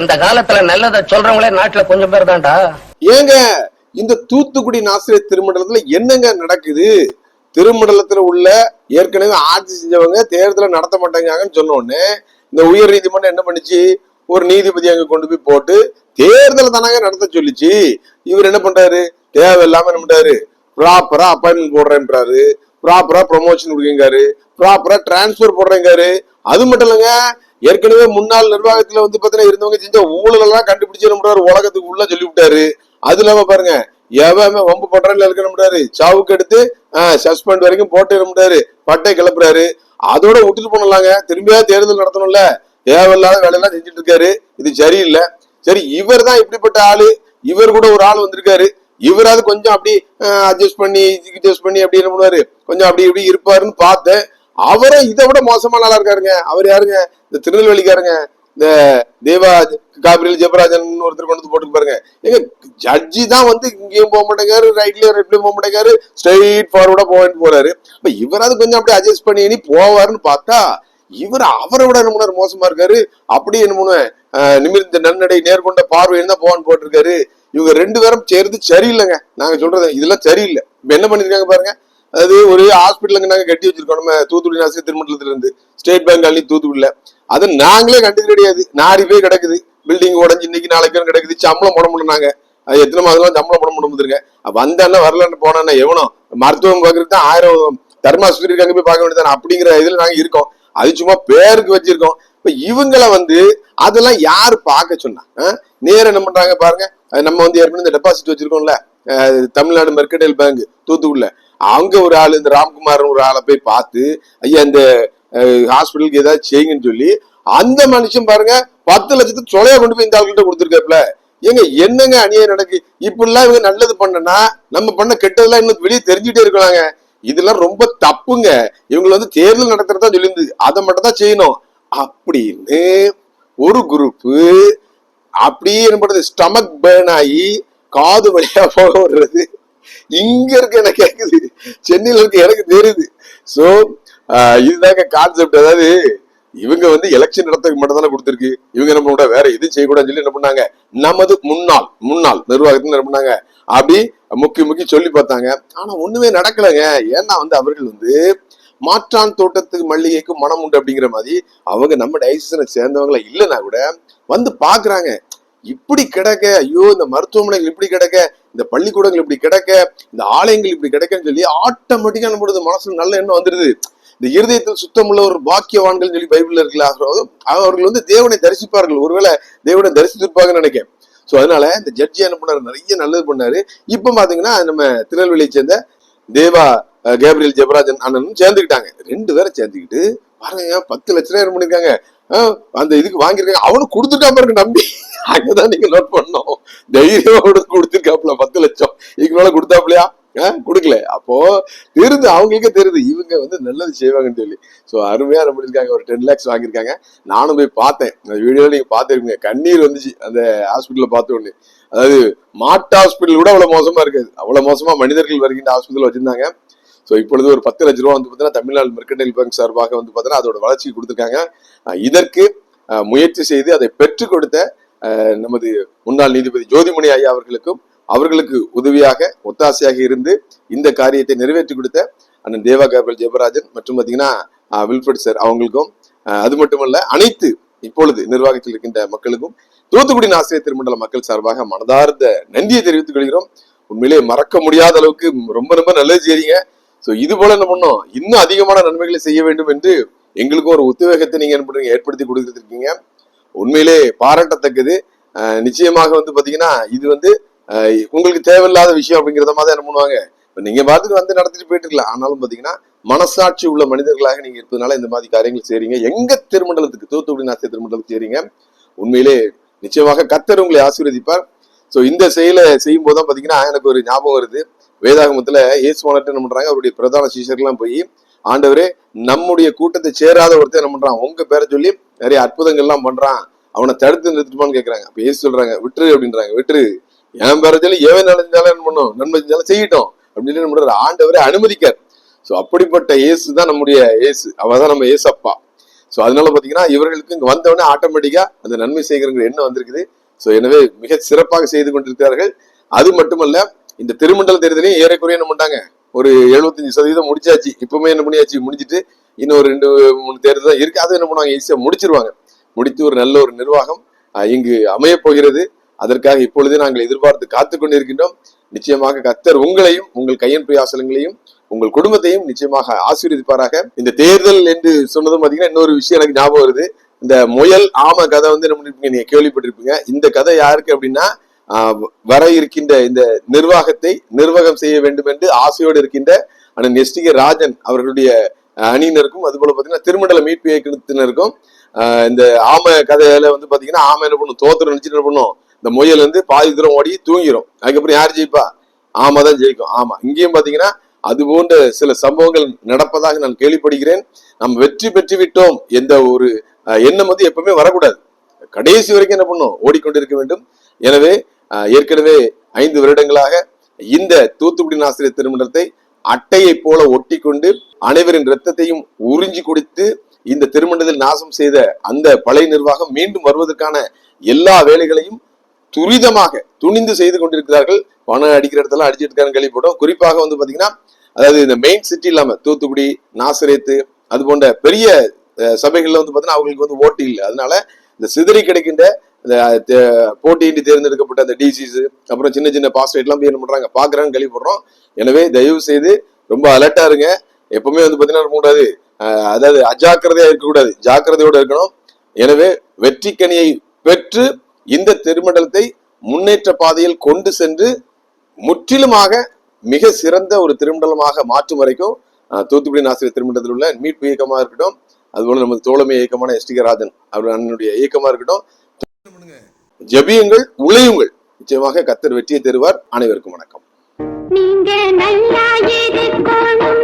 இந்த காலத்துல நல்லதை சொல்றவங்களே நாட்டுல கொஞ்சம் பேர் தான்டா. ஏங்க இந்த தூத்துக்குடி நாசிரியர் திருமண்டலத்துல என்னங்க நடக்குது? திருமண்டலத்துல உள்ள ஏற்கனவே ஆட்சி செஞ்சவங்க தேர்தலை நடத்த மாட்டேங்காங்கன்னு சொன்னோடனே இந்த உயர் நீதிமன்றம் என்ன பண்ணுச்சு? ஒரு நீதிபதி அங்க கொண்டு போய் போட்டு தேர்தலை தானாங்க நடத்த சொல்லிச்சு. இவர் என்ன பண்றாரு? தேவையில்லாம என்ன பண்றாரு? ப்ராப்பரா அப்பாயின்மெண்ட் போடுறேன்றாரு. ப்ராப்பரா ப்ரொமோஷன் கொடுக்குங்காரு ப்ராப்பரா டிரான்ஸ்பர் போடுறேங்காரு அது மட்டும் இல்லைங்க ஏற்கனவே முன்னாள் நிர்வாகத்துல வந்து பாத்தீங்கன்னா இருந்தவங்க செஞ்ச ஊழல் எல்லாம் கண்டுபிடிச்சு நம்மளாரு உலகத்துக்கு உள்ள சொல்லி விட்டாரு அது இல்லாம பாருங்க எவன் வம்பு பண்றேன்னு இருக்க முடியாது சாவுக்கு எடுத்து சஸ்பெண்ட் வரைக்கும் போட்டு முடியாது பட்டை கிளப்புறாரு. அதோட விட்டுட்டு போனலாங்க. திரும்பியா தேர்தல் நடத்தணும்ல. தேவையில்லாத வேலையெல்லாம் செஞ்சுட்டு இருக்காரு. இது சரியில்லை. சரி இவர் தான் இப்படிப்பட்ட ஆளு. இவர் கூட ஒரு ஆள் வந்திருக்காரு. இவராது கொஞ்சம் அப்படி அட்ஜஸ்ட் பண்ணி அட்ஜஸ்ட் பண்ணி அப்படி என்ன பண்ணுவாரு? கொஞ்சம் அப்படி இப்படி இருப்பாருன்னு பார்த்தேன். அவரும் இதை விட மோசமான ஆளா இருக்காருங்க. அவர் யாருங்க? இந்த திருநெல்வேலிக்காருங்க. இந்த தேவா காபிரியல் ஜெபராஜன் ஒருத்தர் கொண்டு வந்து போட்டு பாருங்க. எங்க ஜட்ஜி தான் வந்து இங்கேயும் போக மாட்டேங்காரு ரைட்லயும் ரைட்லயும் போக மாட்டேங்காரு ஸ்ட்ரெயிட் ஃபார்வர்டா போயிட்டு போறாரு. இப்ப இவராது கொஞ்சம் அப்படியே அட்ஜஸ்ட் பண்ணி இனி போவாருன்னு பார்த்தா இவர் அவரை விட என்ன மோசமா இருக்காரு. அப்படி என்ன பண்ணுவேன்? நிமிர்ந்த நன்னடை நேர்கொண்ட பார்வைன்னு தான் போவான்னு போட்டிருக்காரு. இவங்க ரெண்டு பேரும் சேர்ந்து சரியில்லைங்க. நாங்க சொல்றது இதெல்லாம் சரியில்லை. இப்ப என்ன பண்ணிருக்காங்க பாருங்க? அதாவது ஒரு ஹாஸ்பிட்டலுங்க நாங்க கட்டி வச்சிருக்கோம். நம்ம தூத்துக்குடி நாசிரியர் திருமணத்துல இருந்து. ஸ்டேட் பேங்க் அள்ளி தூத்துக்குடியில அதை நாங்களே கண்டுக்க கிடையாது நாரி போய் கிடக்குது. பில்டிங் உடஞ்சு இன்னைக்கு நாளைக்கு கிடக்குது. சம்பளம் போட முடியும் அது எத்தனை மாதம் சம்பளம் போட முடியுதுங்க வந்தானே வரலன்னு போனானே எவனோ மருத்துவம் பார்க்கறதுக்கு தான் ஆயிரம் தர்மாஸ்பத்திரி இருக்காங்க போய் பார்க்க வேண்டியதானே அப்படிங்கிற இதுல நாங்க இருக்கோம். அது சும்மா பேருக்கு வச்சிருக்கோம். இப்ப இவங்கள வந்து அதெல்லாம் யாரு பார்க்க சொன்னா? நேரம் என்ன பண்றாங்க பாருங்க. நம்ம வந்து ஏற்கனவே இந்த டெபாசிட் வச்சிருக்கோம்ல. தமிழ்நாடு மெர்கடைல் பேங்க் தூத்துக்குடியில அங்க ஒரு ஆள் இந்த ராம்குமார் ஒரு ஆளை போய் பார்த்து ஐயா இந்த ஹாஸ்பிட்டலுக்கு ஏதாவது செய்யுங்கன்னு சொல்லி அந்த மனுஷன் பாருங்க பத்து லட்சத்துக்கு சொலையா கொண்டு போய் இந்த ஆள்கிட்ட கொடுத்துருக்காப்ல ஏங்க என்னங்க அநியாயம் நடக்கு? இப்படிலாம் இவங்க நல்லது பண்ணனா நம்ம பண்ண கெட்டதெல்லாம் இன்னும் வெளியே தெரிஞ்சுட்டே இருக்கலாங்க. இதெல்லாம் ரொம்ப தப்புங்க. இவங்க வந்து தேர்தல் நடத்துறதா சொல்லியிருந்தது. அதை மட்டும் தான் செய்யணும். அப்படின்னு ஒரு குரூப் அப்படியே என்ன பண்றது ஸ்டமக் பேர்ன் ஆகி காது வழியா போக வர்றது இங்க இருக்க எனக்கு கேக்குது? சென்னையில இருக்க எனக்கு தெரியுது. சோ இதுதாங்க கான்செப்ட் அதாவது இவங்க வந்து எலெக்ஷன் நடத்துக்கு மட்டும் தானே கொடுத்துருக்கு. இவங்க என்ன பண்ண வேற எதுவும் செய்யக்கூடாதுன்னு சொல்லி என்ன பண்ணாங்க? நமது முன்னாள் முன்னாள் நிர்வாகத்துல என்ன பண்ணாங்க? அப்படி முக்கி முக்கி சொல்லி பார்த்தாங்க. ஆனா ஒண்ணுமே நடக்கலைங்க. ஏன்னா வந்து அவர்கள் வந்து மாற்றான் தோட்டத்துக்கு மல்லிகைக்கு மனம் உண்டு அப்படிங்கிற மாதிரி அவங்க நம்ம டைசனை சேர்ந்தவங்கள இல்லைன்னா கூட வந்து பாக்குறாங்க இப்படி கிடக்க ஐயோ இந்த மருத்துவமனைகள் இப்படி கிடக்க இந்த பள்ளிக்கூடங்கள் இப்படி கிடக்க இந்த ஆலயங்கள் இப்படி கிடக்கன்னு சொல்லி ஆட்டோமேட்டிக்கா நம்மளது மனசுல நல்ல எண்ணம் வந்துருது. இந்த இருதயத்தில் சுத்தமுள்ள ஒரு பாக்கியவான்கள் சொல்லி பைபிள்ல இருக்குல்ல அவர்கள் வந்து தேவனை தரிசிப்பார்கள். ஒருவேளை தேவனை தரிசித்திருப்பாங்கன்னு நினைக்கிறேன். சோ அதனால இந்த ஜட்ஜி என்ன பண்ணாரு? நிறைய நல்லது பண்ணாரு. இப்ப பாத்தீங்கன்னா நம்ம திருநெல்வேலியை சேர்ந்த தேவா கேப்ரியல் ஜெபராஜன் அண்ணனும் சேர்ந்துக்கிட்டாங்க. ரெண்டு பேரும் சேர்ந்துக்கிட்டு பாருங்க பத்து லட்சம் ரூபாய் பண்ணிருக்காங்க? அந்த இதுக்கு வாங்கியிருக்காங்க. அவனும் கொடுத்துட்டா பாருங்க நம்பி. அங்கதான் நீங்க நோட் பண்ணோம் தைரியமா கொடுத்துருக்காப்ல பத்து லட்சம். இதுக்கு மேல கொடுத்தாப்லையா கொடுக்கல. அப்போ தெரியுது அவங்களுக்கே தெரியுது இவங்க வந்து நல்லது செய்வாங்கன்னு சொல்லி. ஸோ அருமையா என்ன பண்ணிருக்காங்க? ஒரு டென் லேக்ஸ் வாங்கியிருக்காங்க. நானும் போய் பார்த்தேன். அந்த வீடியோல நீங்க பார்த்துருக்கீங்க கண்ணீர் வந்துச்சு. அந்த ஹாஸ்பிட்டல பார்த்த உடனே. அதாவது மாட்டு ஹாஸ்பிட்டல் கூட அவ்வளவு மோசமா இருக்காது. அவ்வளவு மோசமா மனிதர்கள் வருகின்ற ஹாஸ்பிட்டல் வச்சிருந்தாங்க. ஸோ இப்பொழுது ஒரு பத்து லட்ச ரூபா வந்து பார்த்தீங்கன்னா தமிழ்நாடு மெர்கடைல் பேங்க் சார்பாக வந்து பார்த்தீங்கன்னா அதோட வளர்ச்சி கொடுத்துருக்காங்க. இதற்கு முயற்சி செய்து அதை பெற்றுக் கொடுத்த நமது முன்னாள் நீதிபதி ஜோதிமணி ஐயா அவர்களுக்கும் அவர்களுக்கு உதவியாக ஒத்தாசையாக இருந்து இந்த காரியத்தை நிறைவேற்றி கொடுத்த அண்ணன் தேவா கேபல் ஜெயபராஜன் மற்றும் பார்த்தீங்கன்னா வில்ஃபர்ட் சார் அவங்களுக்கும் அது மட்டுமல்ல அனைத்து இப்பொழுது நிர்வாகத்தில் இருக்கின்ற மக்களுக்கும் தூத்துக்குடி ஆசிரியர் திருமண்டல மக்கள் சார்பாக மனதார்ந்த நன்றியை தெரிவித்துக் கொள்கிறோம். உண்மையிலே மறக்க முடியாத அளவுக்கு ரொம்ப ரொம்ப நல்லது செய்றீங்க. ஸோ இது போல என்ன பண்ணோம் இன்னும் அதிகமான நன்மைகளை செய்ய வேண்டும் என்று எங்களுக்கும் ஒரு உத்வேகத்தை நீங்க என்ன பண்றீங்க ஏற்படுத்தி கொடுத்துருக்கீங்க. உண்மையிலே பாராட்டத்தக்கது. நிச்சயமாக வந்து பாத்தீங்கன்னா இது வந்து உங்களுக்கு தேவையில்லாத விஷயம் அப்படிங்கிறத மாதிரி என்ன பண்ணுவாங்க? இப்போ நீங்க பாட்டுக்கு வந்து நடத்திட்டு போயிட்டு இருக்கலாம். ஆனாலும் பாத்தீங்கன்னா மனசாட்சி உள்ள மனிதர்களாக நீங்க இருப்பதனால இந்த மாதிரி காரியங்கள் செய்றீங்க. எங்க திருமண்டலத்துக்கு தூத்துக்குடி நாசிய திருமண்டலத்துக்கு செய்றீங்க. உண்மையிலே நிச்சயமாக கத்தர் உங்களை ஆசீர்வதிப்பார். ஸோ இந்த செயலை செய்யும் போது தான் பாத்தீங்கன்னா எனக்கு ஒரு ஞாபகம் வருது. வேதாகமத்துல இயேசுவானட்டு என்ன பண்றாங்க? அவருடைய பிரதான சீஷர்லாம் போய் ஆண்டவரே நம்முடைய கூட்டத்தை சேராத ஒருத்தர் என்ன பண்றான்? உங்க பேரை சொல்லி நிறைய அற்புதங்கள்லாம் பண்றான். அவனை தடுத்து நிறுத்துமான்னு கேட்கறாங்க அப்ப ஏசு சொல்றாங்க விட்டுரு அப்படின்றாங்க. விட்டுரு. என் பேரை சொல்லி ஏவன் நடந்தாலும் என்ன பண்ணும்? நன்மை செஞ்சாலும் செய்யட்டும். அப்படின்னு என்ன பண்றாரு? ஆண்டவரே அனுமதிக்கார். ஸோ அப்படிப்பட்ட இயேசு தான் நம்முடைய இயேசு. அவதான் நம்ம இயேசப்பா. ஸோ அதனால பாத்தீங்கன்னா இவர்களுக்கு இங்க வந்தவொடனே ஆட்டோமேட்டிக்கா அந்த நன்மை செய்கிறங்கிற எண்ணம் வந்திருக்குது. ஸோ எனவே மிக சிறப்பாக செய்து கொண்டிருக்கிறார்கள். அது மட்டுமல்ல இந்த திருமண்டல தேர்தலையும் ஏறக்குறைய என்ன பண்ணிட்டாங்க ஒரு 75% சதவீதம் முடிச்சாச்சு. இப்பவுமே என்ன பண்ணியாச்சு? முடிஞ்சிட்டு இன்னும் ஒரு ரெண்டு மூணு தேர்தல் தான் இருக்கு. அதை என்ன பண்ணுவாங்க? ஈஸியா முடிச்சிருவாங்க. முடித்து ஒரு நல்ல ஒரு நிர்வாகம் இங்கு அமையப் போகிறது. அதற்காக இப்பொழுதே நாங்கள் எதிர்பார்த்து காத்து கொண்டிருக்கின்றோம். நிச்சயமாக கத்தர் உங்களையும் உங்கள் கையன் பிரயாசலங்களையும் உங்கள் குடும்பத்தையும் நிச்சயமாக ஆசீர்வதிப்பாராக. இந்த தேர்தல் என்று சொன்னதும் பாத்தீங்கன்னா இன்னொரு விஷயம் எனக்கு ஞாபகம் வருது. இந்த முயல் ஆம கதை வந்து என்ன பண்ணிருப்பீங்க? நீங்க கேள்விப்பட்டிருப்பீங்க. இந்த கதை யாருக்கு அப்படின்னா வர இருக்கின்ற இந்த நிர்வாகத்தை நிர்வாகம் செய்ய வேண்டும் என்று ஆசையோடு இருக்கின்ற அண்ணன் எஸ் டி ராஜன் அவர்களுடைய அணியினருக்கும் அது போல பாத்தீங்கன்னா திருமண்டல மீட்பு இயக்கத்தினருக்கும் இந்த ஆமை கதையில வந்து பாத்தீங்கன்னா ஆமை என்ன பண்ணும்? தோத்துற நினைச்சு என்ன பண்ணும்? இந்த முயல் வந்து பாதி தூரம் ஓடி தூங்கிரும். அதுக்கப்புறம் யார் ஜெயிப்பா? ஆமா தான் ஜெயிக்கும். ஆமா. இங்கேயும் பாத்தீங்கன்னா அது போன்ற சில சம்பவங்கள் நடப்பதாக நான் கேள்விப்படுகிறேன். நாம் வெற்றி பெற்று விட்டோம் என்ற ஒரு எண்ணம் வந்து எப்பவுமே வரக்கூடாது. கடைசி வரைக்கும் என்ன பண்ணும்? ஓடிக்கொண்டிருக்க வேண்டும். எனவே ஏற்கனவே ஐந்து வருடங்களாக இந்த தூத்துக்குடி நாசிரியர் திருமணத்தை அட்டையை போல ஒட்டி கொண்டு அனைவரின் ரத்தத்தையும் உறிஞ்சி குடித்து இந்த திருமணத்தில் நாசம் செய்த அந்த பழைய நிர்வாகம் மீண்டும் வருவதற்கான எல்லா வேலைகளையும் துரிதமாக துணிந்து செய்து கொண்டிருக்கிறார்கள். பணம் அடிக்கிற இடத்துல அடிச்சிட்டு இருக்காங்க கேள்விப்பட்டோம். குறிப்பாக வந்து பாத்தீங்கன்னா அதாவது இந்த மெயின் சிட்டி இல்லாம தூத்துக்குடி நாசிரியத்து அது போன்ற பெரிய சபைகள்ல வந்து பாத்தீங்கன்னா அவங்களுக்கு வந்து ஓட்டு இல்லை. அதனால இந்த சிதறி கிடைக்கின்ற இந்த தே- தேர்ந்தெடுக்கப்பட்ட அந்த டிசிஸ் அப்புறம் சின்ன சின்ன பாஸ்டேட் எல்லாம் போய் என்ன பண்றாங்க? பாக்குறாங்க கேள்விப்படுறோம். எனவே தயவு செய்து ரொம்ப அலர்ட்டா இருங்க. எப்பவுமே வந்து பாத்தீங்கன்னா இருக்கக்கூடாது அதாவது அஜாக்கிரதையா இருக்கக்கூடாது. ஜாக்கிரதையோட இருக்கணும். எனவே வெற்றிக்கனியை பெற்று இந்த திருமண்டலத்தை முன்னேற்ற பாதையில் கொண்டு சென்று முற்றிலுமாக மிக சிறந்த ஒரு திருமண்டலமாக மாற்றும் வரைக்கும் தூத்துக்குடி ஆசிரியர் திருமண்டலத்தில் உள்ள மீட்பு இயக்கமாக இருக்கட்டும் அதுபோல நமது தோழமை இயக்கமான எஸ் டி ராஜன் அவர் அண்ணனுடைய இயக்கமாக இருக்கட்டும் ஜெபியுங்கள் உழையுங்கள். நிச்சயமாக கத்தர் வெற்றியை தருவார். அனைவருக்கும் வணக்கம். நீங்க நல்லா இருக்கணும்